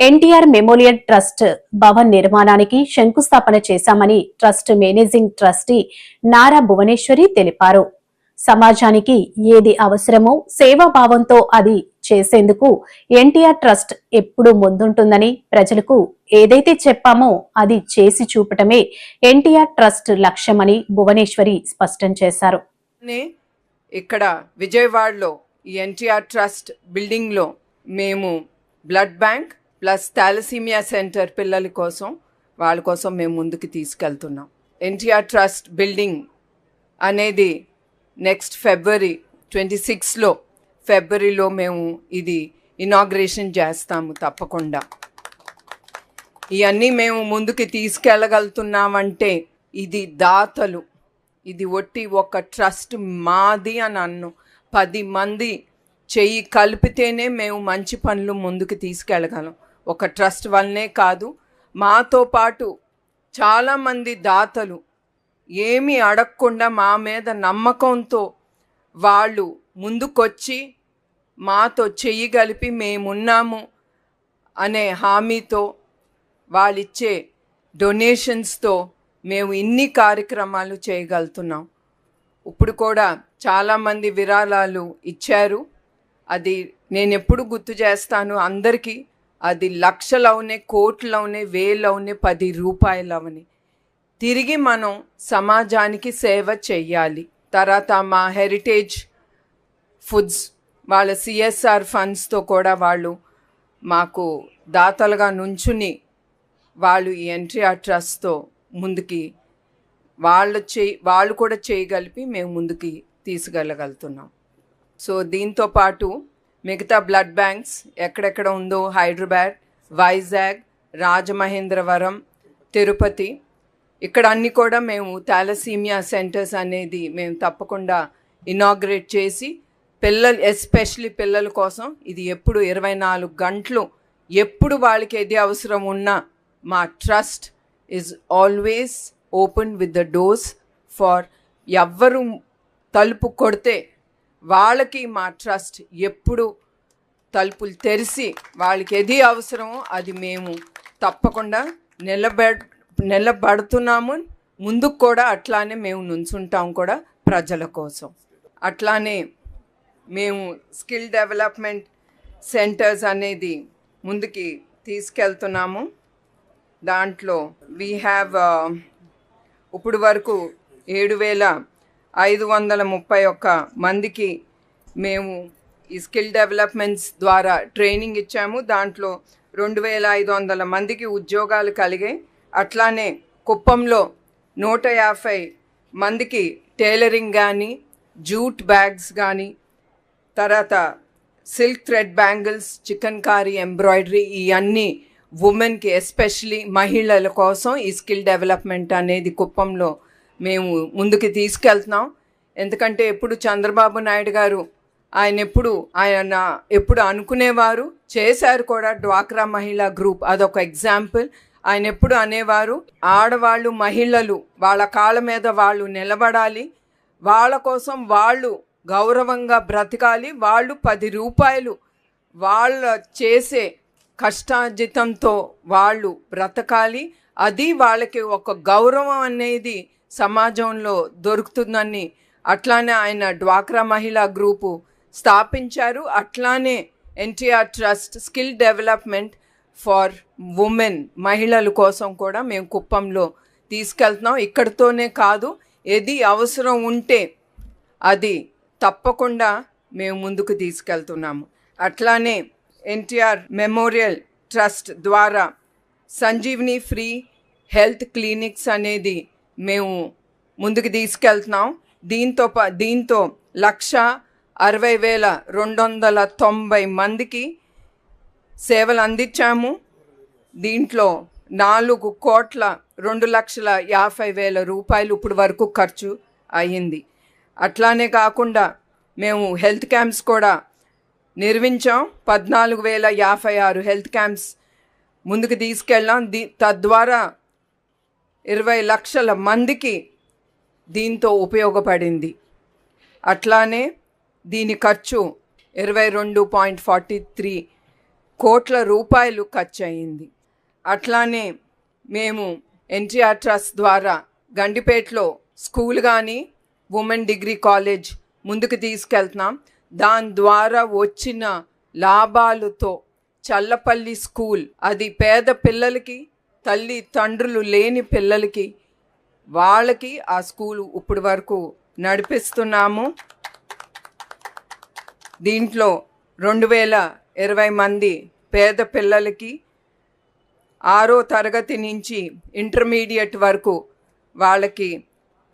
NTR memorial trust Bhavan నిర్మాణానికి శంకుస్థాపన చేశామని trust managing trustee Nara Bhuvaneshwari తెలిపారు. సమాజానికి ఏది అవసరమో సేవాభావంతో అది చేసేందుకు ఎన్టీఆర్ ట్రస్ట్ ఎప్పుడూ ముందుంటుందని ప్రజలకు ఏదైతే చెప్పామో అది చేసి చూపటమే ఎన్టీఆర్ ట్రస్ట్ లక్ష్యమని భువనేశ్వరి స్పష్టం చేశారు. ఇక్కడ విజయవాడలో ఎన్టీఆర్ ట్రస్ట్ బిల్డింగ్లో మేము blood bank plus thalassemia centre పిల్లల కోసం వాళ్ళ కోసం మేము ముందుకు తీసుకెళ్తున్నాం. ఎన్టీఆర్ ట్రస్ట్ బిల్డింగ్ అనేది నెక్స్ట్ ఫిబ్రవరి ట్వంటీ సిక్స్లో ఫిబ్రవరిలో మేము ఇది ఇనాగ్రేషన్ చేస్తాము తప్పకుండా. ఇవన్నీ మేము ముందుకు తీసుకెళ్ళగలుగుతున్నామంటే ఇది దాతలు. ఇది ఒట్టి ఒక ట్రస్ట్ మాది అని అన్ను. పది మంది చెయ్యి కలిపితేనే మేము మంచి పనులు ముందుకు తీసుకెళ్ళగలం. ఒక ట్రస్ట్ వల్లనే కాదు మాతో పాటు చాలామంది దాతలు ఏమీ అడగకుండా మా మీద నమ్మకంతో వాళ్ళు ముందుకొచ్చి మాతో చెయ్యి కలిపి మేమున్నాము అనే హామీతో వాళ్ళిచ్చే డొనేషన్స్తో మేము ఇన్ని కార్యక్రమాలు చేయగలుగుతున్నాం. ఇప్పుడు కూడా చాలామంది విరాళాలు ఇచ్చారు. అది నేను ఎప్పుడు గుర్తు చేస్తాను అందరికీ. అది లక్షలవునే కోట్లవునే వేలవునే పది రూపాయలవని. తిరిగి మనం సమాజానికి సేవ చెయ్యాలి. తర్వాత మా హెరిటేజ్ ఫుడ్స్ వాళ్ళ సిఎస్ఆర్ ఫండ్స్తో కూడా వాళ్ళు మాకు దాతలుగా నుంచుని వాళ్ళు ఈ ఎన్టీఆర్ ట్రస్ట్తో ముందుకి వాళ్ళు చేయి వాళ్ళు కూడా చేయగలిపి మేము ముందుకి తీసుకెళ్ళగలుగుతున్నాం. సో దీంతో పాటు మిగతా బ్లడ్ బ్యాంక్స్ ఎక్కడెక్కడ ఉందో హైదరాబాద్ వైజాగ్ రాజమహేంద్రవరం తిరుపతి. ఇక్కడ అన్నీ కూడా మేము థాలసీమియా సెంటర్స్ అనేది మేము తప్పకుండా ఇనాగ్రేట్ చేసి పిల్లలు ఎస్పెషలీ పిల్లల కోసం ఇది ఎప్పుడు ఇరవై నాలుగు గంటలు ఎప్పుడు వాళ్ళకి ఏది అవసరం ఉన్నా మా trust is always open with the doors for ఎవ్వరు తలుపు కొడితే వాళ్ళకి మా ట్రస్ట్ ఎప్పుడు తలుపులు తెరిచి వాళ్ళకి ఏది అవసరమో అది మేము తప్పకుండా నిలబెడ్ నిలబడుతున్నాము. ముందుకు కూడా అట్లానే మేము నుంచుంటాం కూడా ప్రజల కోసం. అట్లానే మేము స్కిల్ డెవలప్మెంట్ సెంటర్స్ అనేది ముందుకి తీసుకెళ్తున్నాము. దాంట్లో వీ హ్యావ్ ఇప్పుడు వరకు ఏడు వేల ఐదు వందల ముప్పై ఒక్క మందికి మేము ఈ స్కిల్ డెవలప్మెంట్స్ ద్వారా ట్రైనింగ్ ఇచ్చాము. దాంట్లో రెండు వేల ఐదు వందల మందికి ఉద్యోగాలు కలిగాయి. అట్లానే కుప్పంలో నూట యాభై మందికి టైలరింగ్ కానీ జూట్ బ్యాగ్స్ కానీ తర్వాత silk thread bangles chikankari embroidery ఇవన్నీ ఉమెన్కి ఎస్పెషలీ మహిళల కోసం ఈ స్కిల్ డెవలప్మెంట్ అనేది కుప్పంలో మేము ముందుకు తీసుకెళ్తున్నాం. ఎందుకంటే ఎప్పుడు చంద్రబాబు నాయుడు గారు ఆయన ఎప్పుడు ఆయన ఎప్పుడు అనుకునేవారు చేశారు కూడా డ్వాక్రా మహిళా గ్రూప్. అదొక ఎగ్జాంపుల్. ఆయన ఎప్పుడు అనేవారు ఆడవాళ్ళు మహిళలు వాళ్ళ కాళ్ళ మీద వాళ్ళు నిలబడాలి. వాళ్ళ కోసం వాళ్ళు గౌరవంగా బ్రతకాలి. వాళ్ళు పది రూపాయలు వాళ్ళ చేసే కష్టార్జితంతో వాళ్ళు బ్రతకాలి. అది వాళ్ళకి ఒక గౌరవం అనేది సమాజంలో దొరుకుతుందని అట్లానే ఆయన డ్వాక్రా మహిళా గ్రూపు స్థాపించారు. అట్లానే NTR trust skill development for women మహిళల కోసం కూడా మేము కుప్పంలో తీసుకెళ్తున్నాం. ఇక్కడితోనే కాదు ఏది అవసరం ఉంటే అది తప్పకుండా మేము ముందుకు తీసుకెళ్తున్నాము. అట్లానే ఎన్టీఆర్ మెమోరియల్ ట్రస్ట్ ద్వారా సంజీవిని ఫ్రీ హెల్త్ క్లినిక్స్ అనేది మేము ముందుకు తీసుకెళ్తున్నాం. దీంతో ప దీంతో లక్ష అరవై వేల రెండు వందల తొంభై మందికి సేవలు అందించాము. దీంట్లో నాలుగు కోట్ల రెండు లక్షల యాభై వేల రూపాయలు ఇప్పుడు వరకు ఖర్చు అయ్యింది. అట్లానే కాకుండా మేము హెల్త్ క్యాంప్స్ కూడా నిర్మించాం. పద్నాలుగు వేల యాభై ఆరు హెల్త్ క్యాంప్స్ ముందుకు తీసుకెళ్ళాం. దీ తద్వారా ఇరవై లక్షల మందికి దీంతో ఉపయోగపడింది. అట్లానే దీని ఖర్చు ఇరవై రెండు పాయింట్ ఫార్టీ త్రీ కోట్ల రూపాయలు ఖర్చు అయింది అట్లానే మేము ఎన్టీఆర్ ట్రస్ట్ ద్వారా గండిపేటలో స్కూల్ కానీ ఉమెన్ డిగ్రీ కాలేజ్ ముందుకు తీసుకెళ్తున్నాం. దాని ద్వారా వచ్చిన లాభాలతో చల్లపల్లి స్కూల్ అది పేద పిల్లలకి తల్లి తండ్రులు లేని పిల్లలకి వాళ్ళకి ఆ స్కూల్ ఇప్పటి వరకు నడిపిస్తున్నాము. దీంట్లో రెండు వేల ఇరవై మంది పేద పిల్లలకి ఆరో తరగతి నుంచి ఇంటర్మీడియట్ వరకు వాళ్ళకి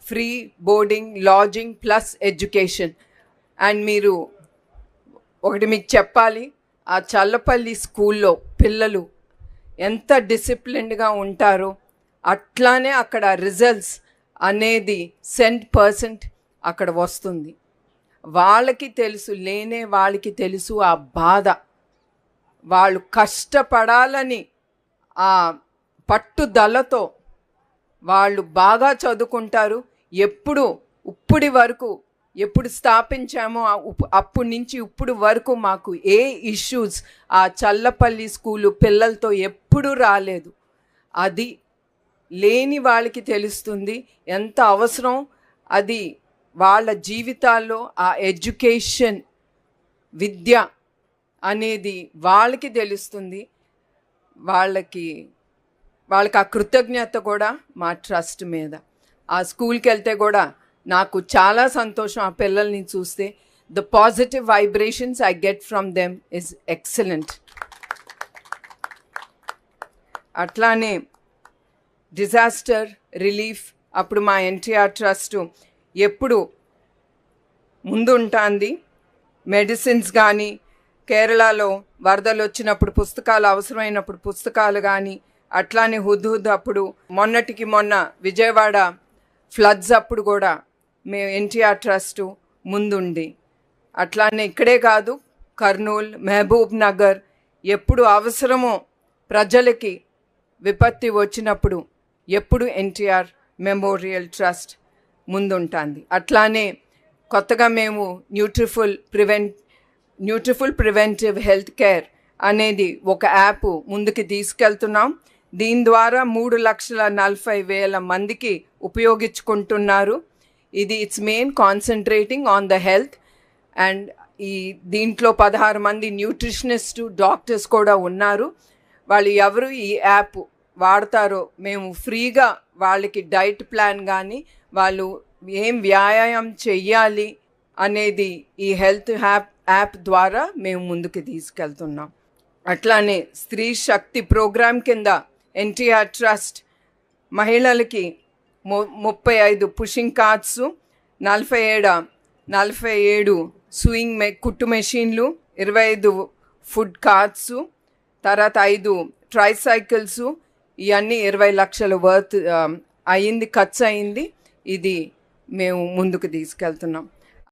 free boarding lodging plus education. And మీరు ఒకటి మీకు చెప్పాలి ఆ చల్లపల్లి స్కూల్లో పిల్లలు ఎంత డిసిప్లిన్డ్గా ఉంటారో అట్లానే అక్కడ రిజల్ట్స్ అనేది సెంట్ పర్సెంట్ అక్కడ వస్తుంది. వాళ్ళకి తెలుసు లేనే వాళ్ళకి తెలుసు ఆ బాధ. వాళ్ళు కష్టపడాలని ఆ పట్టుదలతో వాళ్ళు బాగా చదువుకుంటారు. ఎప్పుడు ఇప్పటి వరకు ఎప్పుడు స్థాపించామో అప్పటి నుంచి ఇప్పుడు వరకు మాకు ఏ ఇష్యూస్ ఆ చల్లపల్లి స్కూలు పిల్లలతో ఎప్పుడు రాలేదు. అది లేని వాళ్ళకి తెలుస్తుంది. ఎంత అవసరం? అది వాళ్ళ జీవితాల్లో ఆ ఎడ్యుకేషన్ విద్య అనేది వాళ్ళకి తెలుస్తుంది. వాళ్ళకి వాళ్ళకి ఆ కృతజ్ఞత కూడా మా ట్రస్ట్ మీద. ఆ స్కూల్కి వెళ్తే కూడా నాకు చాలా సంతోషం ఆ పిల్లల్ని చూస్తే. The positive vibrations I get from them is excellent అట్లానే డిజాస్టర్ రిలీఫ్ అప్పుడు మా ఎన్టీఆర్ ట్రస్ట్ ఎప్పుడు ముందుంటుంది. మెడిసిన్స్ కానీ కేరళలో వరదలు వచ్చినప్పుడు పుస్తకాలు అవసరమైనప్పుడు పుస్తకాలు కానీ అట్లానే హుద్హుద్ అప్పుడు మొన్నటికి మొన్న విజయవాడ ఫ్లడ్స్ అప్పుడు కూడా మేము ఎన్టీఆర్ ట్రస్ట్ ముందుండి అట్లానే ఇక్కడే కాదు కర్నూల్ మహబూబ్ నగర్ ఎప్పుడు అవసరమో ప్రజలకి విపత్తి వచ్చినప్పుడు ఎప్పుడు ఎన్టీఆర్ మెమోరియల్ ట్రస్ట్ ముందుంటుంది. అట్లానే కొత్తగా మేము Nutriful prevent Nutriful preventive health care అనేది ఒక యాప్ ముందుకు తీసుకెళ్తున్నాం. దీని ద్వారా మూడు లక్షల నలభై వేల మందికి ఉపయోగించుకుంటున్నారు. ఇది it's main concentrating on the health and ఈ దీంట్లో పదహారు మంది న్యూట్రిషనిస్ట్ డాక్టర్స్ కూడా ఉన్నారు. వాళ్ళు ఎవరు ఈ యాప్ వాడతారో మేము ఫ్రీగా వాళ్ళకి డైట్ ప్లాన్ కానీ వాళ్ళు ఏం వ్యాయామం చెయ్యాలి అనేది ఈ హెల్త్ హ్యాప్ యాప్ ద్వారా మేము ముందుకు తీసుకెళ్తున్నాం. అట్లానే స్త్రీ శక్తి ప్రోగ్రాం కింద ఎన్టీఆర్ ట్రస్ట్ మహిళలకి ముప్పై ఐదు పుషింగ్ కార్డ్స్ నలభై ఏడు నలభై ఏడు స్వింగ్ మె కుట్టు మెషిన్లు ఇరవై ఐదు ఫుడ్ కార్డ్స్ తర్వాత ఐదు ట్రైసైకిల్స్ ఇవన్నీ ఇరవై లక్షల వర్త్ అయింది ఖర్చు అయింది ఇది మేము ముందుకు తీసుకెళ్తున్నాం.